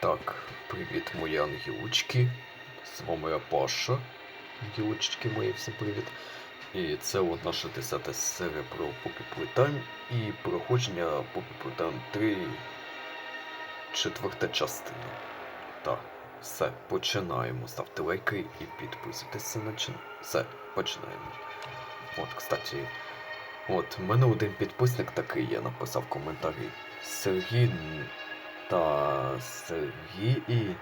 Так, привіт, мої ангелочки. З вами я Паша. Ангелочки мої, всім привіт. І це от наша 10 серія про Poppy Playtime і проходження Poppy Playtime 3 четверта частина. Так, все, починаємо. Ставте лайки і підписуйтесь на чин. Все, починаємо. От, кстати, от, в мене один підписник такий, я написав коментарі. Сергій та Сергій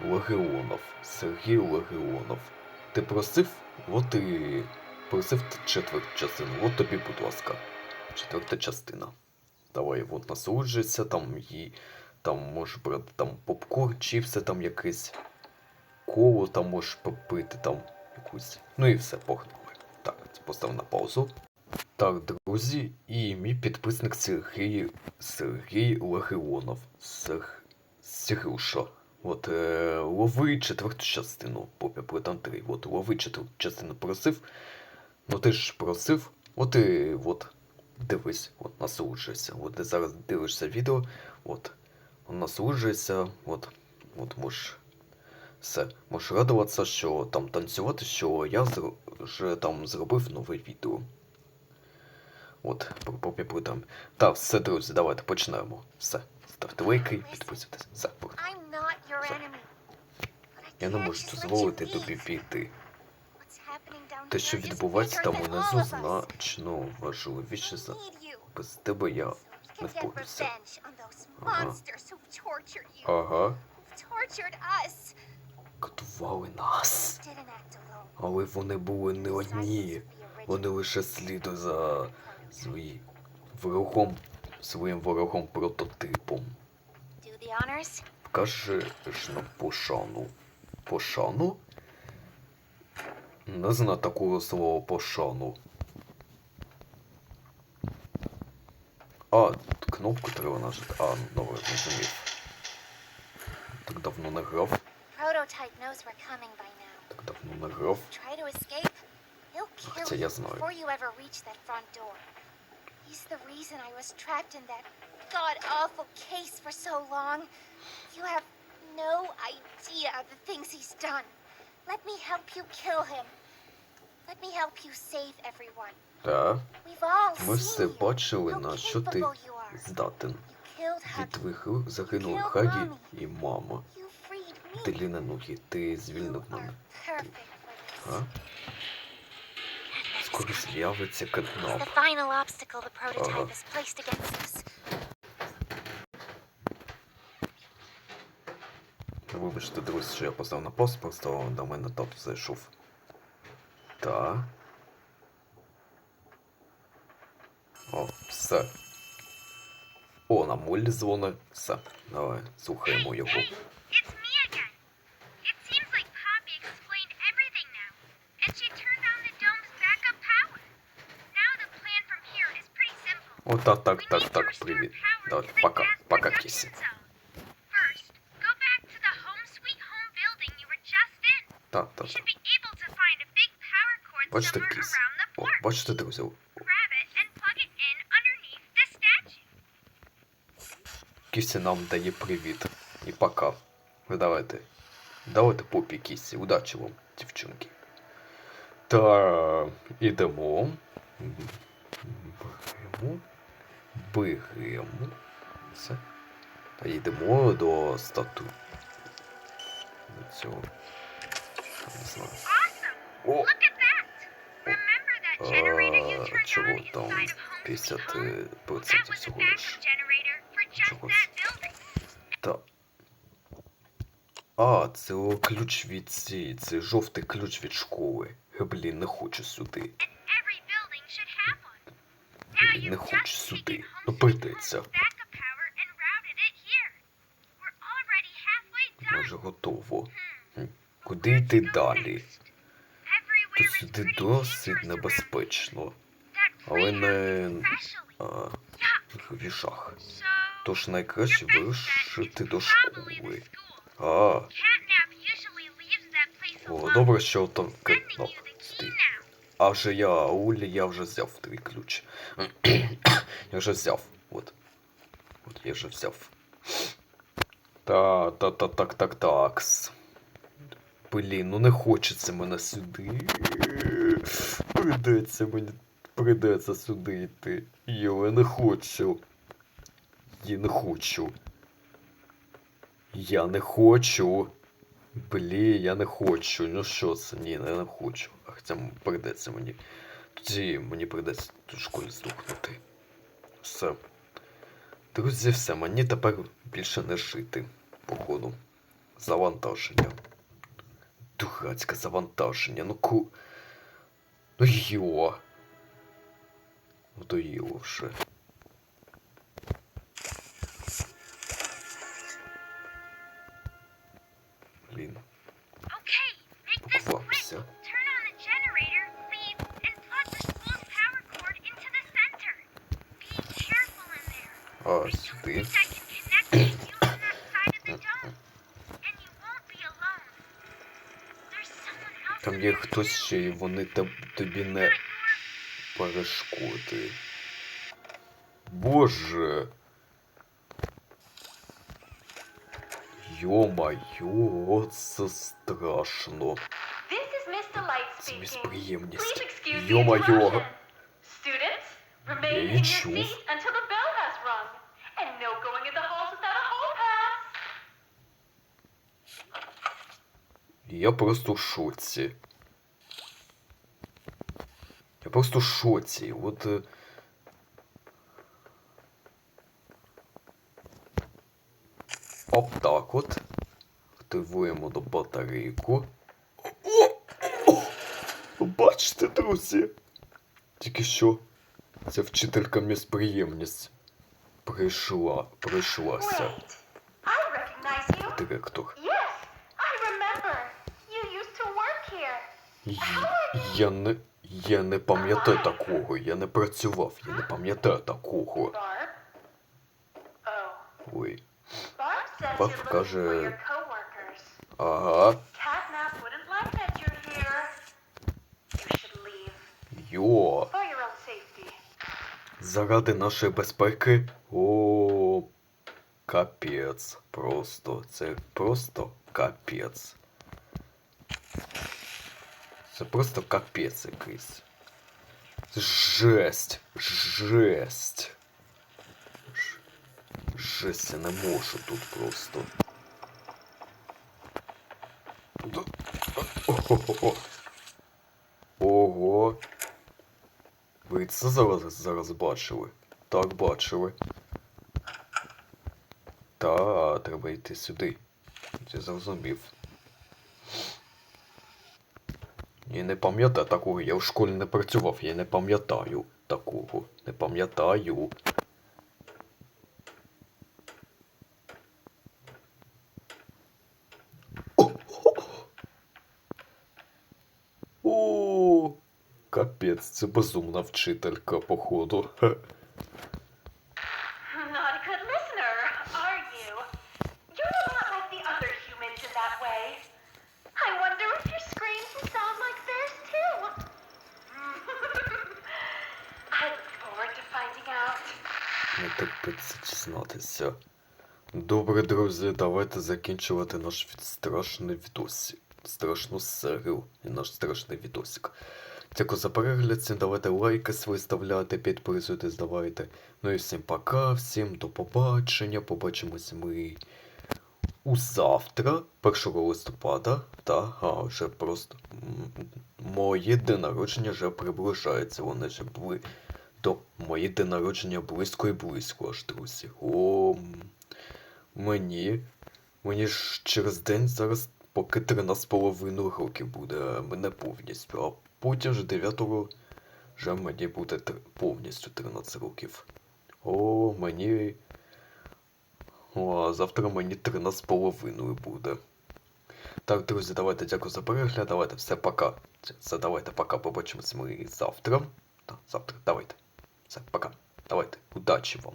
Легіонов. Сергій Легіонов. Ти просив? От і просив четверту частину. От тобі, будь ласка. Четверта частина. Давай, от насолоджуйся, там і там можеш брати там попкорн, чіпси там якесь. Коло там можеш попити там якусь. Ну і все, погнали. Так, постав на паузу. Так, друзі, і мій підписник Сергій Сергій Легіонов. Сер... Сергюша. От е, лови четверту частину Попі Плитан 3. От лови четверту частину просив. Ну ти ж просив. От і от дивись, от насолоджуйся. От ти зараз дивишся відео, от насолоджуйся, от, от можеш. Все, можеш радуватися, що там танцювати, що я вже там зробив нове відео. От, про попі там. Так, все, друзі, давайте почнемо. Все. Ставте лайки підписуйтесь. Все, I Я не можу дозволити тобі піти. Те, що відбувається там унизу, значно важливіше за без тебе я не those Ага. Ага, катували нас. Але вони були не одні. Вони лише слідують за свої ворогом, своїм ворогом прототипом. Do the ж на пошану. Пошану? Не знаю такого слова пошану. А, кнопку треба нажати. А, ну добре, зрозумів. Так давно не грав. Так давно не грав. Kill я знаю. He's the reason I was trapped in that god-awful case for so long. You have no idea the things he's done. Let me help you kill him. Let me help you save everyone. All ми seen все бачили, на що ти здатен. Від Huggy. загинули Хагі і мама. Me. Ноги, ти звільнив мене. for А? Скоро з'явиться катнап. us. Вибачте, друзі, що я поставив на пост, просто до мене тато зайшов. Та. О, все. О, на молі дзвони. Все. Давай, слухаємо його. simple. О, так, так, We так, need to так, restore привіт. power Давай, to the пока, gas пока, production Кісі. zone. First, go back to the home sweet home building you were just in. Так, You так, should так. be able to find a big power cord Бачите, somewhere Кіс? around the О, park. бачите, друзі? Grab it and plug it in underneath the statue. Кісі нам дає привіт. І пока. Ну давайте. Давайте попі Кісі. Удачі вам, дівчинки. Та ідемо. Беремо. Беремо. Все. Та йдемо до стату. До цього. Не знаю. Awesome! О! А, чого там inside of home sweet home? 50% That was a всього лиш. Чогось. Та. А, це ключ від цієї, це жовтий ключ від школи. Е, Блін, не хочу сюди. We're already halfway done. Майже готово. Hmm. Куди йти далі? Тут сюди досить небезпечно. Але не а, в вішах. Тож найкраще вирушити до школи. А, о, добре, що там key стоїть. А вже я, Улі, я вже взяв твій ключ. я вже взяв. От. От я вже взяв. Та, та, та, так, так, такс. Блін, ну не хочеться мене сюди. Придеться мені. Придеться сюди йти. Йо, я не хочу. Я не хочу. Я не хочу. Блін, я не хочу. Ну що це? Ні, я не хочу. А Хоча придеться мені. Тоді мені придеться в школі здохнути. Все. Друзі, все, мені тепер більше не жити. Походу. Завантаження. Дурацьке завантаження. Ну ку. Ну йо. Ну то йо вже. Блін, someone else Там in є there хтось too. ще, і вони теб- тобі не Not your перешкоди. Боже. Йо-майо, це страшно. This is Mr. Light Це speaking. безприємність. Please excuse the Йо-майо. interruption. Students, remain Я in її your чув. Я просто в шоці. Я просто в шоці. От. е, Оп так от. Активуємо до батарейку. О, Бачите, друзі? Тільки що ця вчителька місприємність прийшла, прийшлася. Директор. Я не. Я не пам'ятаю такого. Я не працював, я не пам'ятаю такого. Oh, Ой. Looking каже-. Ага. Йо. Заради нашої безпеки. О. Капець. Просто. Це просто капець. Це просто капець якийсь. Жесть. Жесть. Жесть, я не можу тут просто. Ого. Ого. Ви це зараз, зараз бачили? Так, бачили. Та, треба йти сюди. Я зрозумів. Я не пам'ятаю такого, я в школі не працював, я не пам'ятаю такого. Не пам'ятаю. Капець, це безумна вчителька, походу. Терпиться дізнатися. Добре, друзі, давайте закінчувати наш страшний відосик. Страшну серію і наш страшний відосик. Дякую за перегляд, всім давайте лайки свої ставляти, підписуйтесь, давайте. Ну і всім пока, всім до побачення. Побачимось ми у завтра, 1 листопада. Та, а вже просто моє день народження вже приближається. Вони вже були до моє день народження близько і близько аж, друзі. О, мені. Мені ж через день зараз поки 13,5 років буде, мене повністю. А потім вже 9 вже мені буде повністю 13 років. О, мені. О, а завтра мені 13,5 буде. Так, друзі, давайте дякую за перегляд. Давайте все пока. Це давайте пока. Побачимось ми завтра. Та, завтра, давайте. Все, пока. Давайте. Удачі вам.